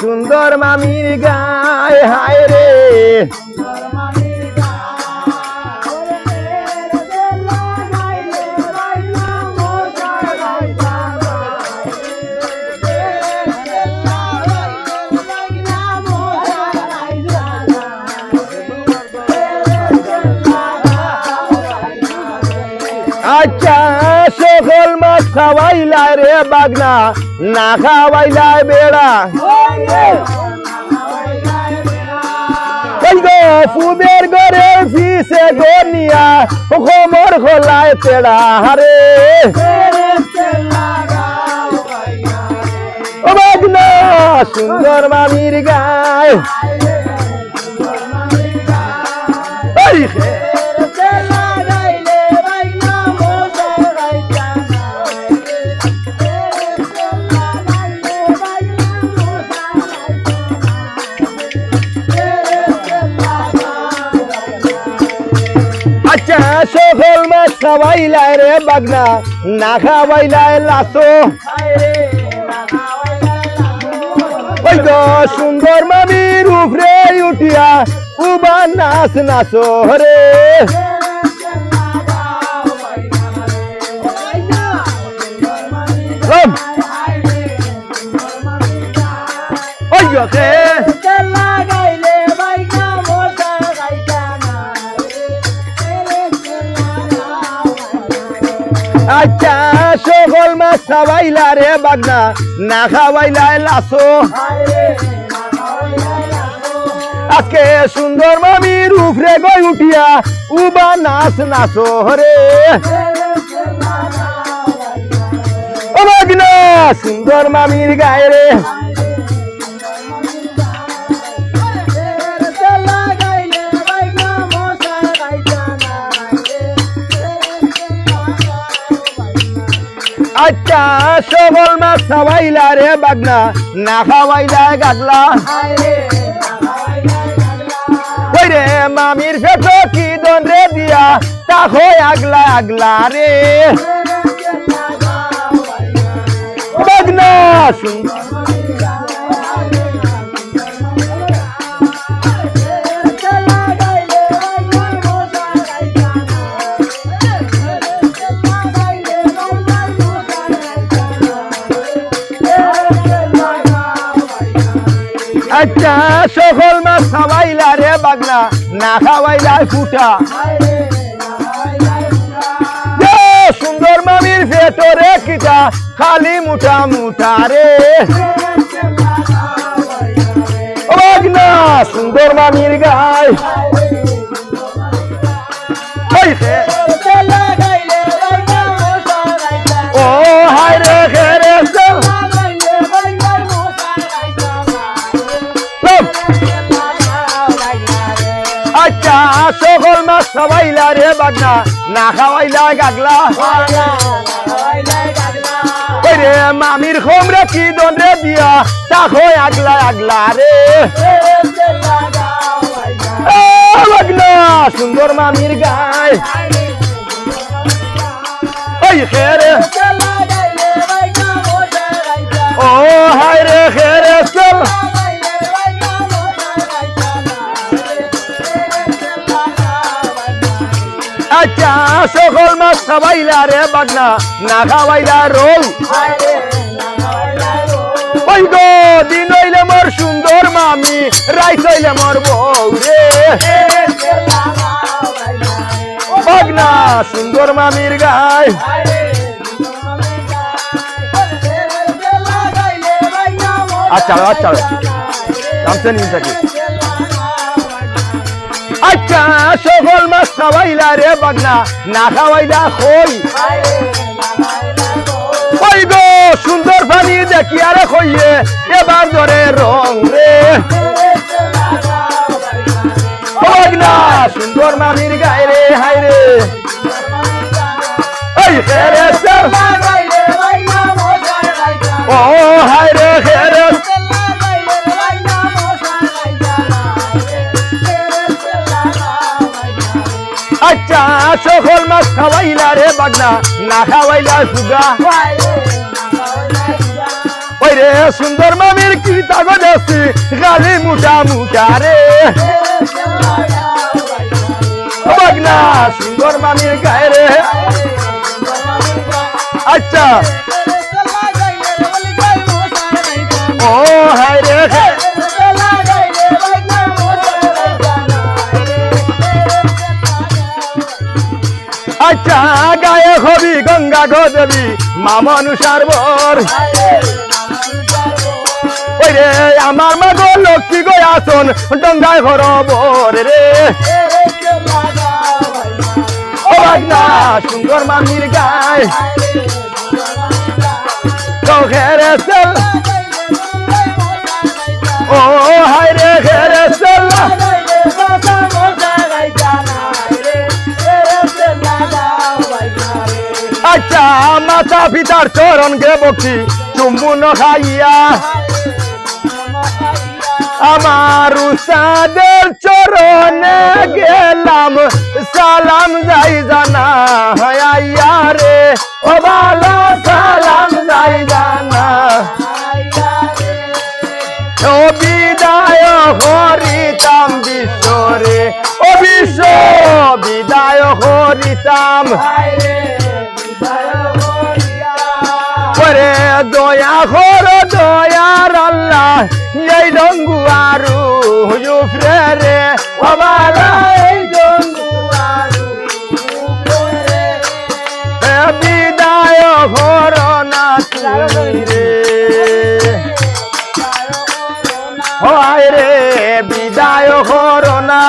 সুন্দর মামির গায় হায় রে। আচ্ছা সকল মাছ খাওয়াইলাই রে বাগনা, না খাওয়াইলাই বেড়া। ওই গো ফুবের ঘরে ফিসে গনিয়া কোমর খোলায় তেড়া হারে। ও বাগনা, সুন্দর মামির গায়। খাওয়াইলাই রে বাগনা, না খাওয়াইলাই লাসো। ওই তো সুন্দর মামির উপরে উঠিয়া উবা নাচ নাচো রে। ওই আচ্ছা সকল মাছ রে বাগনা, না খাওয়াইলাই লাসো। আজকে সুন্দর মামি উপরে গই উঠিয়া, উবা নাচ নাচো রে। ও সুন্দর মামির গায়ে রে। আচ্ছা সবল মাছ খাওয়াইলা রে বাগনা, না খাওয়াইলা গাগলা। রে মামির ফেটো কি দন রে দিয়া, তা হয় আগলা আগলা রে। বাগনা আচ্ছা সকল মাছ খাওয়াইলা রে বাগনা, না খাওয়াইলা ফুটা সুন্দর মামির ভেতরে কিটা, খালি মুঠা মুঠা রে। সুন্দর মামির গায়। আচ্ছা সকল মাছ খাওয়াইলা রে বাগনা। না খাওয়াইলা গাগলা। রে মামির খোমরে কি দন রে দিয়া তাকো আগলা আগলা রে বাগনা সুন্দর মামির গায় ওই খেরে ও হায় রে খেরে চল। আচ্ছা সকল মাছ খাওয়াইলা রে বাগনা, না খাওয়াইলা রোল। ওই গো, দিন হইলে মোর সুন্দর মামি, রাইত হইলে মোর বউ রে। বাগনা, সুন্দর মামির গায়। আচ্ছা আচ্ছা নামছে নিন থাকি আচ্ছা সকল মাছ খাওয়াইলা রে বাগনা, না খাওয়াইলা খই ওই গো সুন্দর পানি দেখি আরে খইয়ে এবার ধরে রং রে। বাগনা সুন্দর মামির গায়ে রে হাই রে। ওই খেরে বাগনা না খাওয়াইলা সুগা ওই রে সুন্দর মামির কি তাগো দেখছি গালি মুটা মুটা রে। বাগনা সুন্দর মামির গায়ে রে। আচ্ছা হবি গঙ্গা গদেবী মা বর। ওই রে, আমার মা গো লক্ষ্মী গো আসন, ডঙ্গায় ঘর বর রে। ও সুন্দর মামির গায়। সেল ও পিতার চরণ গে বক্তি চুম্বন খাইয়া। আমার উস্তাদের চরণে গেলাম, সালাম যাই জানা হাইয়া রে। ও বালা সালাম যাই জানা ও বিদায় হরিতাম বিশ্বরে ও বিশ্ব বিদায় হরিতাম। করে কর দয়ার আল্লাহ, এই ডঙ্গু আরু হুজুফরে রে বাবালা এই ডঙ্গু এ বিদায় কর না তুমি রে হয় রে বিদায় করোনা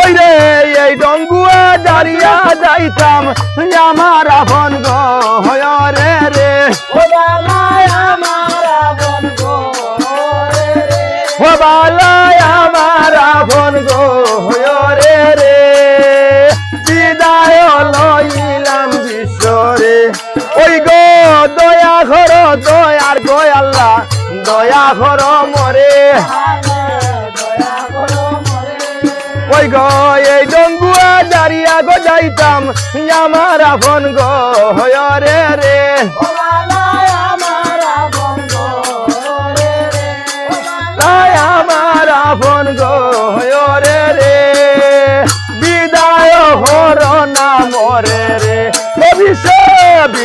ওই রে এই ডঙ্গুয়া দাঁড়িয়া যাইতাম আমার আপন গো রে রে। কর দয়ার গয়াল্লা দয়া করো মরে। ওই গই এই ডঙ্গুয়া দাঁড়িয়া গো যাইতাম, আমার আপন গো হয় রে।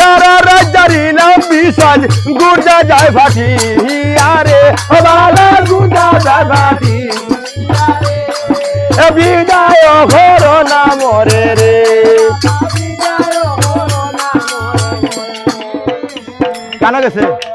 সারা রাজারি নাম বিশাল গুর্জা যায় ফাটি আরে বালা গুর্জা যায় ফাটি বিদায় ঘর নাম রে। রে। জানা গেছে?